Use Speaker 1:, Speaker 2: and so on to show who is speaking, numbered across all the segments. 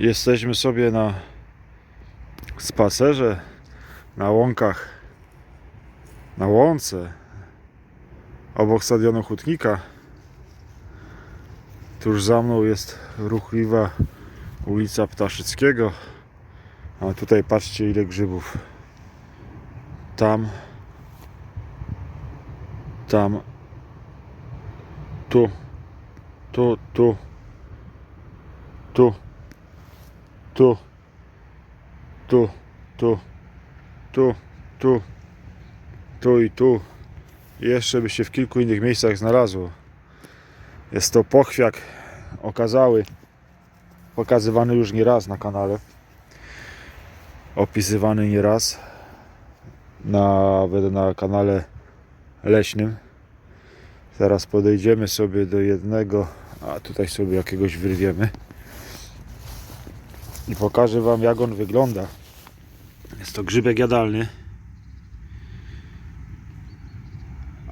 Speaker 1: Jesteśmy sobie na spacerze na łąkach, na łące obok stadionu Hutnika. Tuż za mną jest ruchliwa ulica Ptaszyckiego. A tutaj patrzcie ile grzybów. Tam, tam, tu, tu, tu, tu, tu, tu, tu, tu, tu, tu i tu. I jeszcze by się w kilku innych miejscach znalazło. Jest to pochwiak okazały, pokazywany już nie raz na kanale, opisywany nie raz, nawet na kanale leśnym. Teraz podejdziemy sobie do jednego, a tutaj sobie jakiegoś wyrwiemy i pokażę Wam jak on wygląda. Jest to grzybek jadalny,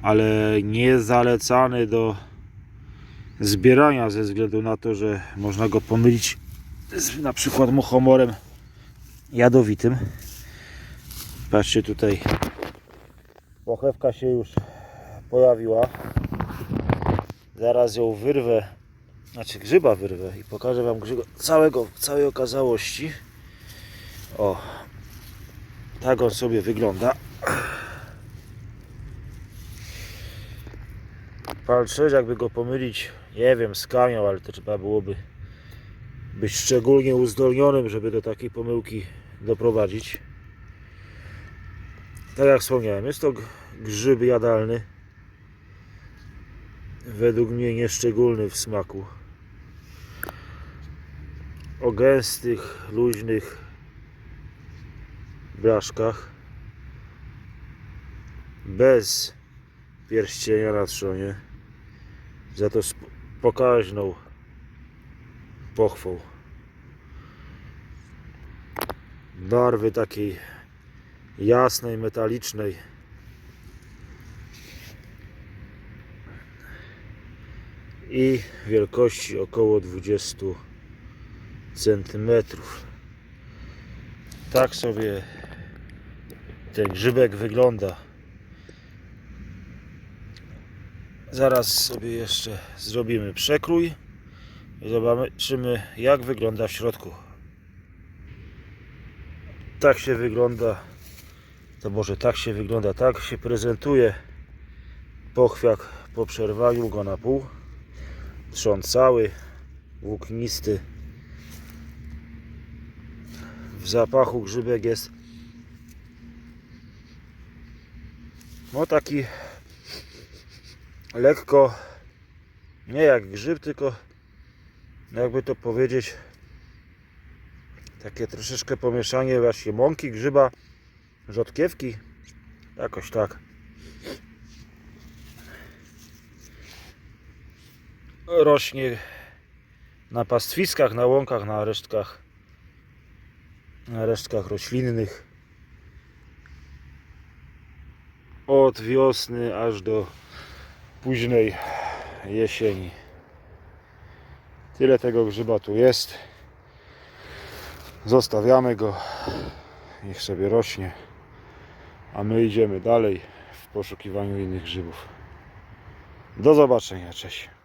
Speaker 1: ale nie zalecany do zbierania ze względu na to, że można go pomylić z na przykład muchomorem jadowitym. Patrzcie tutaj, pochewka się już pojawiła. Zaraz ją wyrwę, znaczy grzyba wyrwę i pokażę Wam grzyba całego, całej okazałości. O, tak on sobie wygląda. Patrzę, jakby go pomylić, nie wiem, z kamią, ale to trzeba byłoby być szczególnie uzdolnionym, żeby do takiej pomyłki doprowadzić. Tak jak wspomniałem, jest to grzyb jadalny. Według mnie nieszczególny w smaku. O gęstych, luźnych blaszkach. Bez pierścienia na trzonie. Za to z pokaźną pochwą. Barwy takiej jasnej, metalicznej. I wielkości około 20 centymetrów. Tak sobie ten grzybek wygląda. Zaraz sobie jeszcze zrobimy przekrój i zobaczymy jak wygląda w środku. Tak się wygląda, to może tak się wygląda, tak się prezentuje pochwiak po przerwaniu go na pół. Trzon cały, włóknisty. Zapachu grzybek jest. No taki lekko nie jak grzyb, tylko jakby to powiedzieć takie troszeczkę pomieszanie właśnie mąki, grzyba, rzodkiewki. Jakoś tak. Rośnie na pastwiskach, na łąkach, na resztkach na resztkach roślinnych od wiosny aż do późnej jesieni. Tyle tego grzyba tu jest. Zostawiamy go. Niech sobie rośnie. A my idziemy dalej w poszukiwaniu innych grzybów. Do zobaczenia. Cześć.